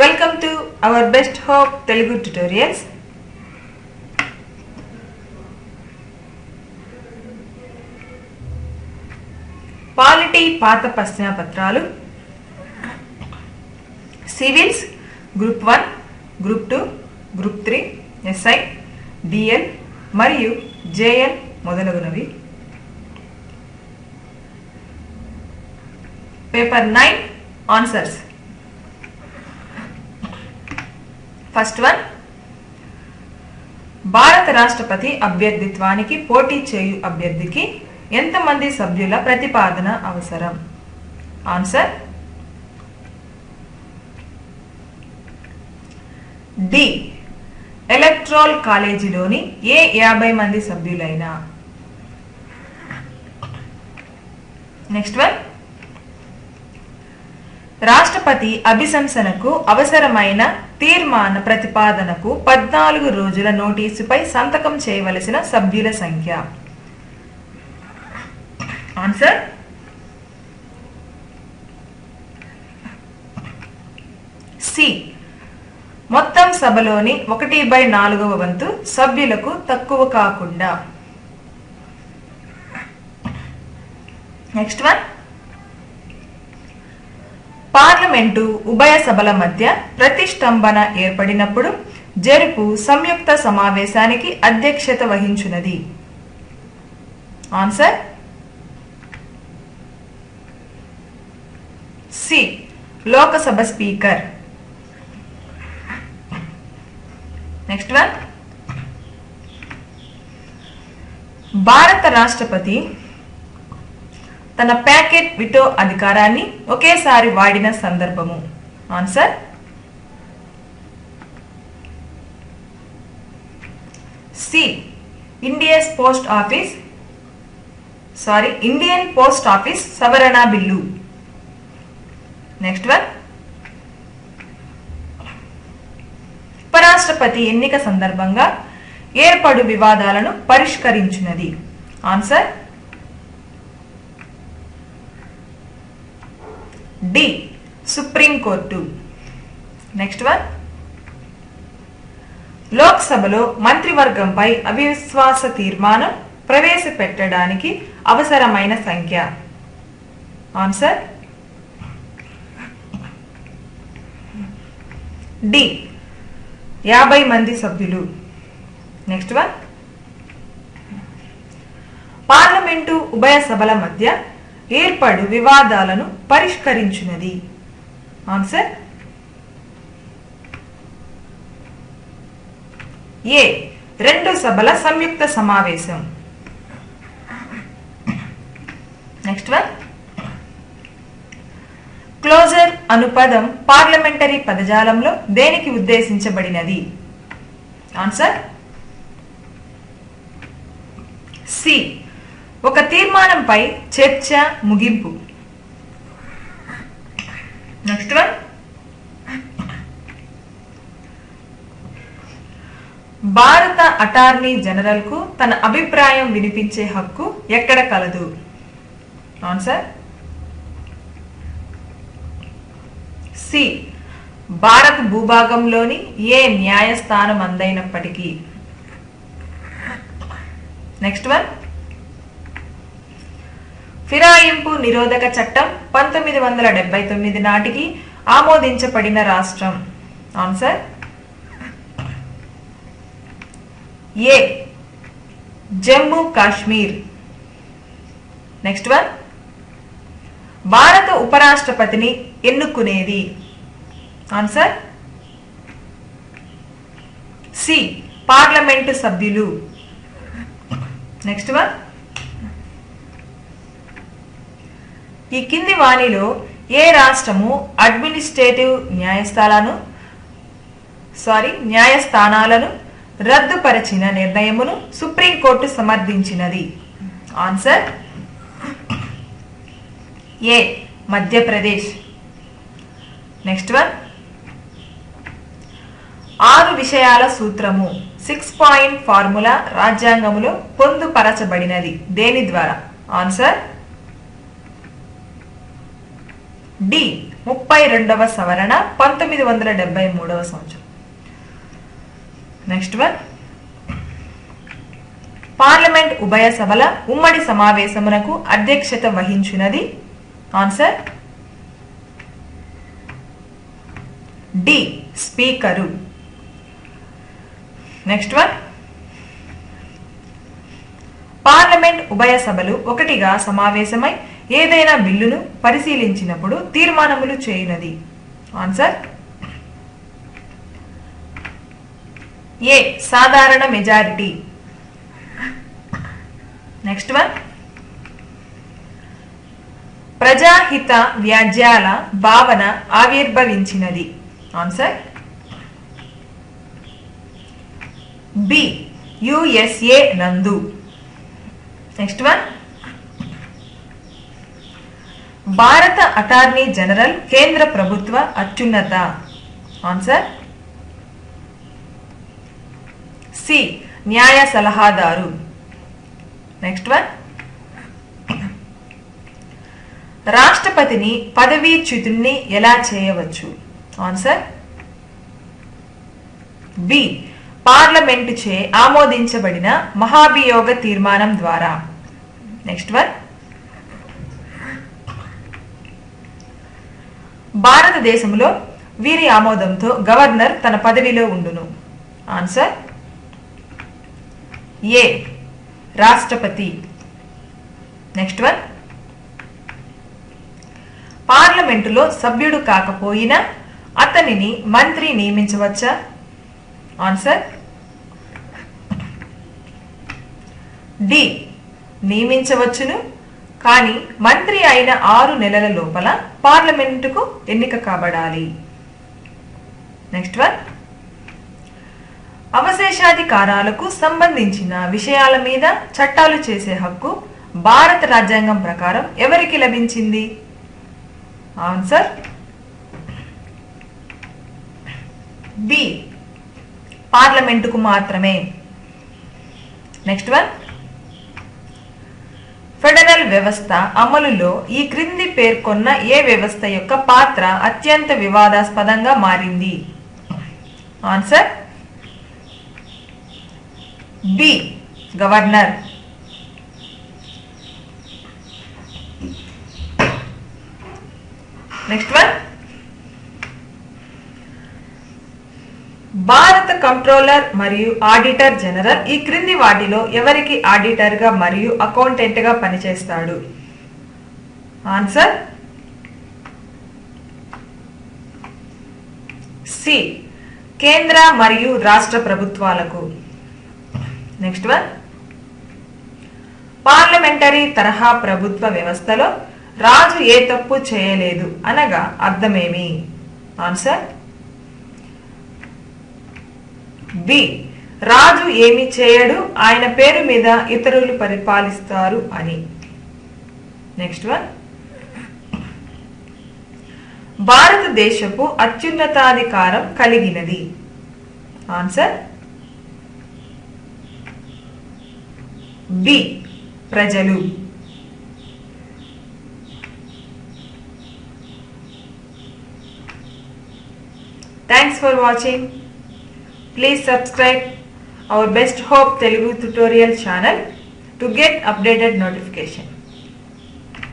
Welcome to our best hope Telugu tutorials polity పాత ప్రశ్న పత్రాలు civils group one group two group three SI DL మరియు JL మొదలగునవి. Paper nine answers first one భారత రాష్ట్రపతి అభ్యర్థిత్వానికి పోటీ చేయు అభ్యర్థికి ఎంతమంది సభ్యుల ప్రతిపాదన అవసరం? ఆన్సర్ డి ఎలక్ట్రాల్ కాలేజీలోని ఏ యాభై మంది సభ్యులైనా? నెక్స్ట్ వన్ రాష్ట్రపతి అభిశంసనకు అవసరమైన తీర్మాన ప్రతిపాదనకు పద్నాలుగు రోజుల నోటీసుపై సంతకం చేయవలసిన సభ్యుల సంఖ్య. ఆన్సర్ సి మొత్తం సభలోని ఒకటి బై నాలుగవ వంతు సభ్యులకు తక్కువ కాకుండా. నెక్స్ట్ వన్ పార్లమెంటు ఉభయ సభల మధ్య ప్రతిష్టంభన ఏర్పడినప్పుడు జరుపు సంయుక్త సమావేశానికి అధ్యక్షత వహించున్నది answer C Lok Sabha speaker. Next one భారత రాష్ట్రపతి తన ప్యాకెట్ విటో అధికారాన్ని ఒకేసారి వాడిన సందర్భము. Answer C Indus post office sorry Indian post office సవరణ బిల్లు నెక్స్ట్ వన్ ఉపరాష్ట్రపతి ఎన్నిక సందర్భంగా ఏర్పడు వివాదాలను పరిష్కరించినది. Answer D supreme court next one లోక్సభలో మంత్రివర్గంపై అవిశ్వాస తీర్మానం ప్రవేశపెట్టడానికి అవసరమైన సంఖ్య. ఆన్సర్ డి యాభై మంది సభ్యులు. నెక్స్ట్ వన్ పార్లమెంటు ఉభయ సభల మధ్య ఏర్పడు వివాదాలను పరిష్కరించినది. ఆన్సర్ ఏ రెండు సభల సంయుక్త సమావేశం. నెక్స్ట్ వన్ క్లోజర్ అను పదం పార్లమెంటరీ పదజాలంలో దేనికి ఉద్దేశించబడినది? ఆన్సర్ సి ఒక తీర్మానంపై చర్చ ముగింపు. నెక్స్ట్ వన్ భారత అటార్నీ జనరల్కు తన అభిప్రాయం వినిపించే హక్కు ఎక్కడ కలదు? ఆన్సర్ సి భారత్ భూభాగంలోని ఏ న్యాయస్థానం అందైనప్పటికీ? నెక్స్ట్ వన్ ఫిరాయింపు నిరోధక చట్టం పంతొమ్మిది వందల డెబ్బై తొమ్మిది నాటికి ఆమోదించబడిన రాష్ట్రం. ఆన్సర్ ఏ జమ్మూ కాశ్మీర్. నెక్స్ట్ వన్ భారత ఉపరాష్ట్రపతిని ఎన్నుకునేది? ఆన్సర్ సి పార్లమెంటు సభ్యులు. నెక్స్ట్ వన్ ఈ కింది వాణిలో ఏ రాష్ట్రము అడ్మినిస్ట్రేటివ్ న్యాయస్థానాలను సారీ న్యాయస్థానాలను రద్దుపరిచిన నిర్ణయమును సుప్రీంకోర్టు సమర్థించినది? ఆన్సర్ ఏ మధ్యప్రదేశ్. Next one. ఆరు విషయాల సూత్రము సిక్స్ పాయింట్ ఫార్ములా రాజ్యాంగములో పొందుపరచబడినది. దేని ద్వారా? ఆన్సర్ డి ముప్పై రెండవ సవరణ పంతొమ్మిది వందల డెబ్బై మూడవ సంవత్సరం. నెక్స్ట్ వన్ పార్లమెంట్ ఉభయ సభల ఉమ్మడి సమావేశమునకు అధ్యక్షత వహించినది answer D speaker. Next one parliament ఉభయ సభలు ఒకటిగా సమావేశమై ఏదైనా బిల్లును పరిశీలించినప్పుడు తీర్మానములు చేయనది. ఆన్సర్ ఏ సాధారణ మెజారిటీ నెక్స్ట్ వన్ ప్రజాహిత వ్యాజ్యాల భావన ఆవిర్భవించినది. ఆన్సర్ బి యుఎస్ఏ నందు నెక్స్ట్ వన్ భారత అటార్నీ జనరల్ కేంద్ర ప్రభుత్వ అత్యున్నత. ఆన్సర్ సి న్యాయ సలహాదారు. నెక్స్ట్ వన్ రాష్ట్రపతిని పదవీచ్యుతుణ్ణి ఎలా చేయవచ్చు? ఆన్సర్ బి పార్లమెంటు చే ఆమోదించబడిన మహాభియోగ తీర్మానం ద్వారా. నెక్స్ట్ వన్ భారతదేశంలో వీరి ఆమోదంతో గవర్నర్ తన పదవిలో ఉండును. ఆన్సర్ ఏ రాష్ట్రపతి. నెక్స్ట్ వన్ పార్లమెంటులో సభ్యుడు కాకపోయినా అతనిని మంత్రి నియమించవచ్చా? Answer D నియమించవచ్చును. కానీ మంత్రి అయిన ఆరు నెలల లోపల పార్లమెంటుకు ఎన్నిక కాబడాలి. Next one. అవశేషాధికారాలకు సంబంధించిన విషయాల మీద చట్టాలు చేసే హక్కు భారత రాజ్యాంగం ప్రకారం ఎవరికి లభించింది? ఆన్సర్. బి. పార్లమెంటుకు మాత్రమే. Next one. ఫెడరల్ వ్యవస్థ అమలులో ఈ క్రింది పేర్కొన్న ఏ వ్యవస్థ యొక్క పాత్ర అత్యంత వివాదాస్పదంగా మారింది? Answer? B governor. Next one భారత కంట్రోలర్ మరియు ఆడిటర్ జనరల్ ఈ క్రింది వాటిలో ఎవరికి ఆడిటర్గా మరియు అకౌంటెంట్గా పనిచేస్తాడు? ఆన్సర్ సి కేంద్ర మరియు రాష్ట్ర ప్రభుత్వాలకు. నెక్స్ట్ వన్ పార్లమెంటరీ తరహా ప్రభుత్వ వ్యవస్థలో రాజు ఏ తప్పు చేయలేదు అనగా అర్థమేమి? ఆన్సర్ బి రాజు ఏమి చేయడు? ఆయన పేరు మీద ఇతరులు పరిపాలిస్తారు అని. నెక్స్ట్ వన్ భారతదేశపు అత్యున్నతాధికారం కలిగినది. ఆన్సర్ బి ప్రజలు. Thanks for watching Please subscribe our Best Hope Telugu tutorial channel to get updated notification.